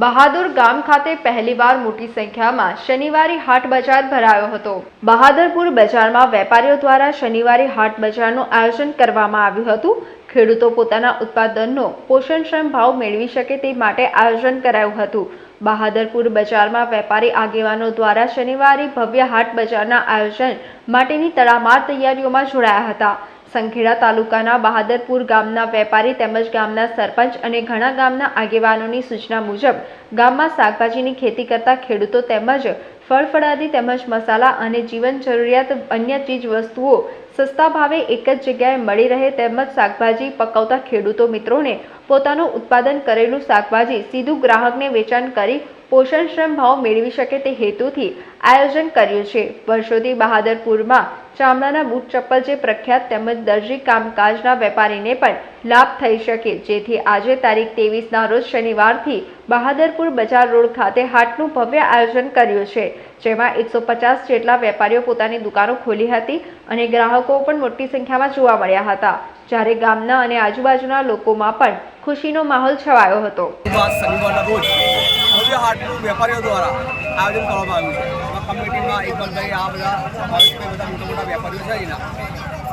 બહાદુર ગામ ખાતે પહેલીવાર મોટી સંખ્યામાં શનિવારી હાટ બજાર ભરાયો હતો. બહાદરપુર બજારમાં વેપારીઓ દ્વારા શનિવારી હાટ બજારનું આયોજન કરવામાં આવ્યું હતું. ખેડૂતો પોતાના ઉત્પાદનનો પોષણક્ષમ ભાવ મેળવી શકે તે માટે આયોજન કરાયું હતું. બહાદરપુર બજારમાં વેપારી આગેવાનો દ્વારા શનિવારી ભવ્ય હાટ બજારના આયોજન માટેની તડામાર તૈયારીઓમાં જોડાયા હતા. સંખેડા તાલુકાના બહાદરપુર ગામના વેપારી તેમજ ગામના સરપંચ અને ઘણા ગામના આગેવાનોની સૂચના મુજબ, ગામમાં શાકભાજીની ખેતી કરતા ખેડૂતો તેમજ ફળફળાદી તેમજ મસાલા અને જીવન જરૂરિયાત અન્ય ચીજ વસ્તુઓ સસ્તા ભાવે એક જ જગ્યાએ મળી રહે તેમજ શાકભાજી પકવતા ખેડૂતો મિત્રોને પોતાનું ઉત્પાદન કરેલું શાકભાજી સીધું ગ્રાહકને વેચાણ કરી પોષણક્ષમ ભાવ મેળવી શકે તે હેતુથી આયોજન કર્યું છે. વર્ષોથી બહાદરપુરમાં ચામડાના બૂટ ચપ્પલ જે પ્રખ્યાત તેમજ દરજી કામકાજના વેપારીને પણ લાભ થઈ શકે, જેથી આજે તારીખ તેવીસના રોજ શનિવારથી બહાદરપુર બજાર રોડ ખાતે હાટનું ભવ્ય આયોજન કર્યું છે, જેમાં એકસો પચાસ જેટલા વેપારીઓ પોતાની દુકાનો ખોલી હતી અને ગ્રાહકો પણ મોટી સંખ્યામાં જોવા મળ્યા હતા. જ્યારે ગામના અને આજુબાજુના લોકોમાં પણ ખુશીનો માહોલ છવાયો હતો.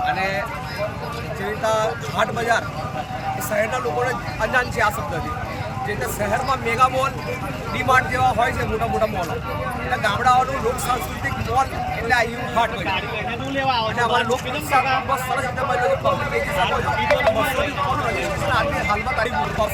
અને જે રીતના હાટ બજાર શહેરના લોકોને અજાન છે આ શબ્દથી. જે શહેરમાં મેગા મોલ ડીમાર્ટ જેવા હોય છે મોટા મોટા મોલો. એટલે ગામડાઓનું લોક સાંસ્કૃતિક મોલ એટલે આ યુ હાટ હોય. અને અમારા લોક સરસ રીતે હાલમાં તારીખ પાસ